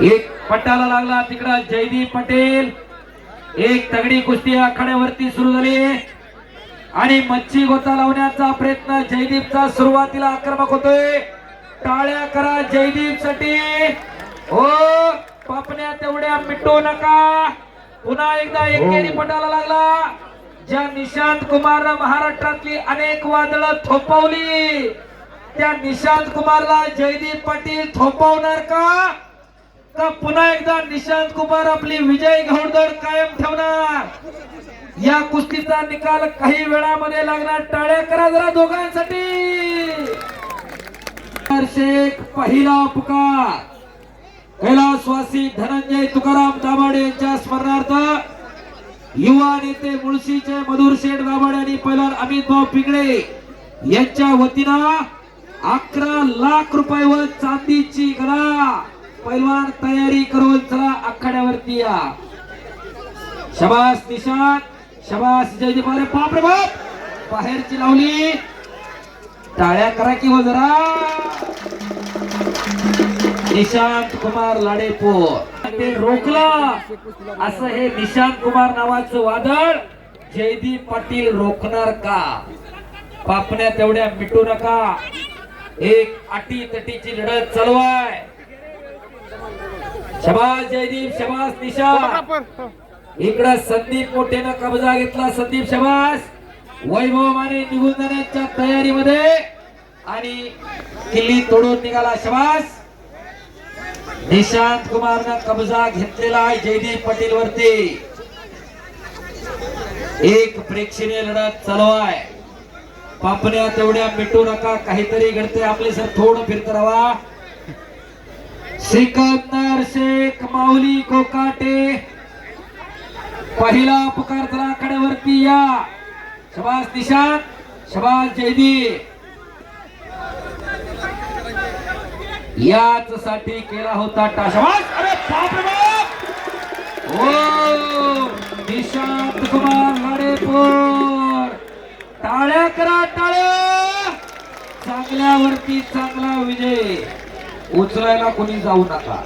एक पट्टाला लागला तिकडं जयदीप पटेल. एक तगडी कुस्ती आखाड्यावरती सुरू झाली. आणि मच्छी गोता लावण्याचा प्रयत्न जयदीपचा सुरुवातीला आक्रमक होतोय. टाळ्या करा जयदीपसाठी हो पापण्या तेवढ्या मिटू नका. पुन्हा एकदा एकेरी पटाला लागला. ज्या निशांत कुमारनं महाराष्ट्रातली अनेक वादळं थोपवली त्या निशांत कुमारला जयदीप पाटील थोपवणार का? का पुन्हा एकदा निशांत कुमार आपली विजय घोडदौड कायम ठेवणार? या कुस्तीचा निकाल काही वेळामध्ये लागणार. टाळ्या करा जरा दोघांसाठी. शेख पहिला पुकार कैलासवासी धनंजय तुकाराम दाभाडे यांच्या स्मरणार्थ युवा नेते मुळशीचे मधुर शेठ दाभाडे आणि पैलवान अमित भाऊ पिंगळे यांच्या वतीनं अकरा लाख रुपये व चांदीची गळा पैलवान तयारी करून चला आखाड्यावरती या. शबास निशांत शबास जयदीप अरे बाप रे बाप! बाहेरची लावली. टाळ्या करा की हो जरा. निशांत कुमार लाडेपूर. ते रोकला असं हे निशांत कुमार नावाचं वादळ जयदीप पाटील रोखणार का? पापण्या तेवढ्या मिटू नका. एक अटी तटीची लढत चालवाय शबाज जयदीप शबाज निशा. इकडं संदीप मोठेनं कब्जा घेतला संदीप शबाज वैभव माने निघून जाण्याच्या तयारीमध्ये. आणि किल्ली तोडून निघाला शबाज निशांत कुमारनं कब्जा घेतलेला आहे जयदीप पटेल वरती. एक प्रेक्षणीय लढत चालू आहे. पापण्या तेवढ्या मिटू नका. काहीतरी घडते आपले सर. थोडं फिरत राहा. सिकंदर शेख माऊली कोकाटे. पहिला पुकार चला कडेवरती या. शबास निशांत शबास जयदीप. याच साठी केला होता टाशबाज अरे बाप! ओ निशांत कुमार लाडेपूर. टाळ्या करा टाळ्या. चांगल्यावरती चांगला विजय. उचलायला कोणी जाऊ नका.